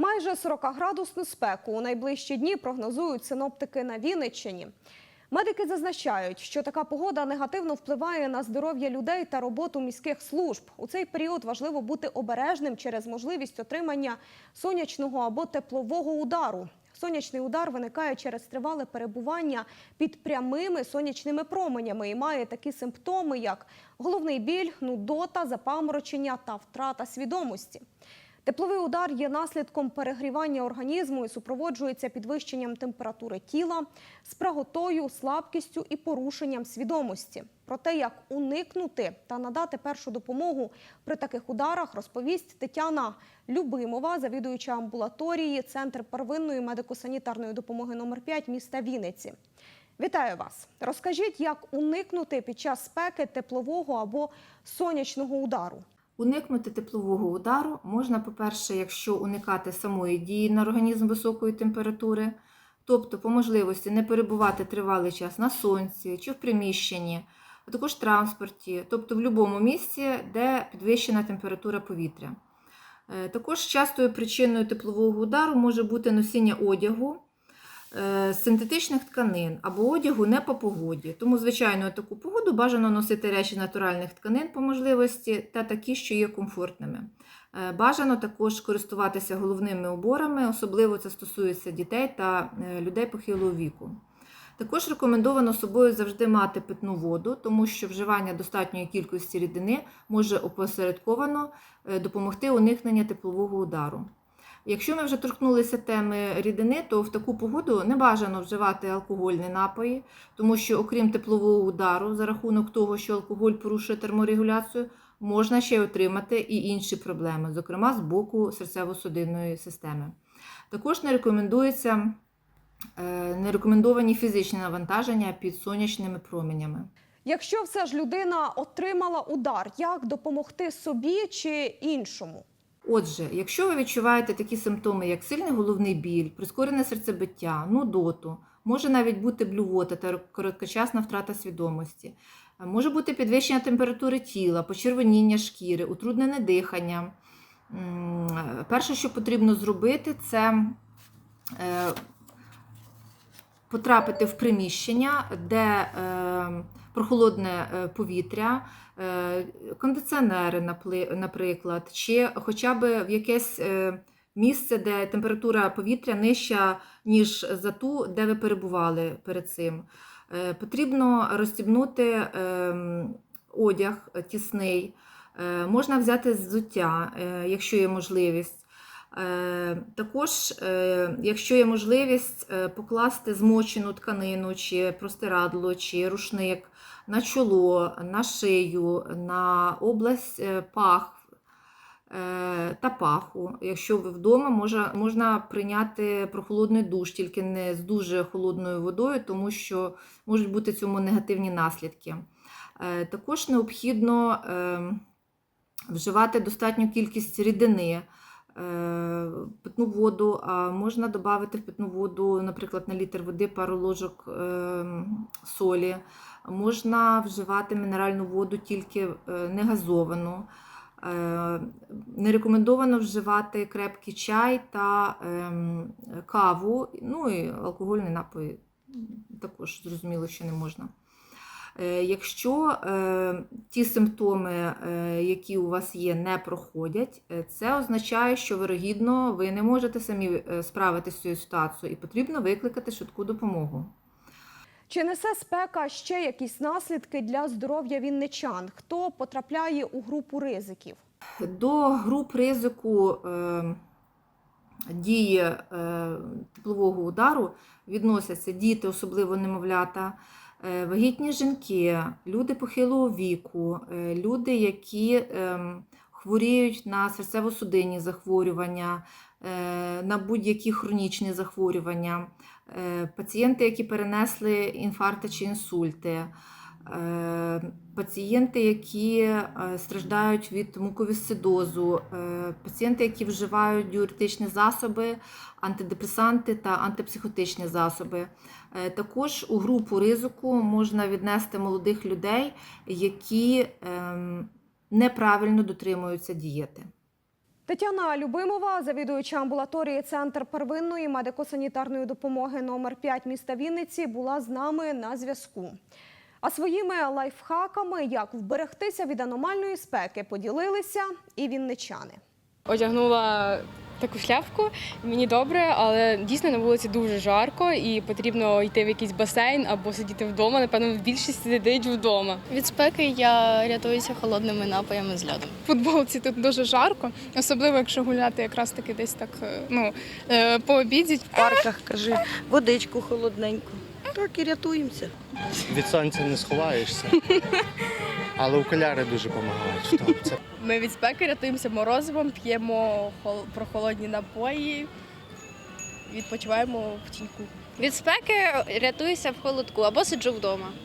Майже 40-градусну спеку у найближчі дні прогнозують синоптики на Вінниччині. Медики зазначають, що така погода негативно впливає на здоров'я людей та роботу міських служб. У цей період важливо бути обережним через можливість отримання сонячного або теплового удару. Сонячний удар виникає через тривале перебування під прямими сонячними променями і має такі симптоми, як головний біль, нудота, запаморочення та втрата свідомості. Тепловий удар є наслідком перегрівання організму і супроводжується підвищенням температури тіла, спраготою, слабкістю і порушенням свідомості. Про те, як уникнути та надати першу допомогу при таких ударах, розповість Тетяна Любимова, завідуюча амбулаторії Центр первинної медико-санітарної допомоги номер 5 міста Вінниці. Вітаю вас! Розкажіть, як уникнути під час спеки теплового або сонячного удару. Уникнути теплового удару можна, по-перше, якщо уникати самої дії на організм високої температури, тобто по можливості не перебувати тривалий час на сонці чи в приміщенні, а також в транспорті, тобто в будь-якому місці, де підвищена температура повітря. Е, Також частою причиною теплового удару може бути носіння одягу, синтетичних тканин або одягу не по погоді. Тому, звичайно, таку погоду бажано носити речі натуральних тканин по можливості та такі, що є комфортними. Е, Бажано також користуватися головними уборами, особливо це стосується дітей та е, людей похилого віку. Також рекомендовано собою завжди мати питну воду, тому що вживання достатньої кількості рідини може опосередковано е, допомогти уникнення теплового удару. Якщо ми вже торкнулися теми рідини, то в таку погоду не бажано вживати алкогольні напої, тому що, окрім теплового удару, за рахунок того, що алкоголь порушує терморегуляцію, можна ще отримати і інші проблеми, зокрема з боку серцево-судинної системи. Також не рекомендується е, не рекомендовані фізичні навантаження під сонячними променями. Якщо все ж людина отримала удар, як допомогти собі чи іншому? Отже, якщо ви відчуваєте такі симптоми, як сильний головний біль, прискорене серцебиття, нудоту, може навіть бути блювота та короткочасна втрата свідомості, е, може бути підвищення температури тіла, почервоніння шкіри, утруднене дихання. Е, Перше, що потрібно зробити, це е, потрапити в приміщення, де е, прохолодне е, повітря, е, кондиціонери, наприклад, чи хоча б в якесь місце, де температура повітря нижча, ніж за ту, де ви перебували перед цим. Потрібно розстібнути е, одяг тісний, можна взяти взуття, якщо є можливість. Е, Також, е, якщо є можливість, е, покласти змочену тканину, чи простирадло, чи рушник на чоло, на шию, на область пах та паху. Якщо ви вдома, можна, можна прийняти прохолодний душ, тільки не з дуже холодною водою, тому що можуть бути цьому негативні наслідки. Також необхідно е, вживати достатню кількість рідини. Е, Питну воду, а можна додати в питну воду, наприклад, на літр води пару ложок е, солі. Можна вживати мінеральну воду тільки е, не газовану. Не рекомендовано вживати крепкий чай та ем, каву, ну і алкогольні напої також зрозуміло, що не можна. Е, Якщо е, ті симптоми, е, які у вас є, не проходять, це означає, що вирогідно ви не можете самі справитися з цією ситуацією і потрібно викликати швидку допомогу. Чи несе спека ще якісь наслідки для здоров'я вінничан? Хто потрапляє у групу ризиків? До груп ризику дії теплового удару відносяться діти, особливо немовлята, вагітні жінки, люди похилого віку, е, люди, які е, хворіють на серцево-судинні захворювання, е, на будь-які хронічні захворювання, е, пацієнти, які перенесли інфаркти чи інсульти. Е, Пацієнти, які е, страждають від муковісцидозу, е, пацієнти, які вживають діуретичні засоби, антидепресанти та антипсихотичні засоби. Також у групу ризику можна віднести молодих людей, які ем, неправильно дотримуються дієти. Тетяна Любимова, завідуюча амбулаторії Центр первинної медико-санітарної допомоги номер 5 міста Вінниці, була з нами на зв'язку. А своїми лайфхаками, як вберегтися від аномальної спеки, поділилися і вінничани. Одягнула таку шляпку, мені добре, але дійсно на вулиці дуже жарко і потрібно йти в якийсь басейн або сидіти вдома. Напевно, більшість сидить вдома. Від спеки я рятуюся холодними напоями з льодом. В футболці тут дуже жарко, особливо якщо гуляти якраз таки десь так е, ну, е, по обіді. в парках, кажи, водичку холодненьку. Так і рятуємося. Від сонця не сховаєшся. Але окуляри дуже допомагають. Це Ми від спеки рятуємося морозивом, п'ємо хол- прохолодні напої, відпочиваємо в тіньку. Від спеки рятуюся в холодку або сиджу вдома.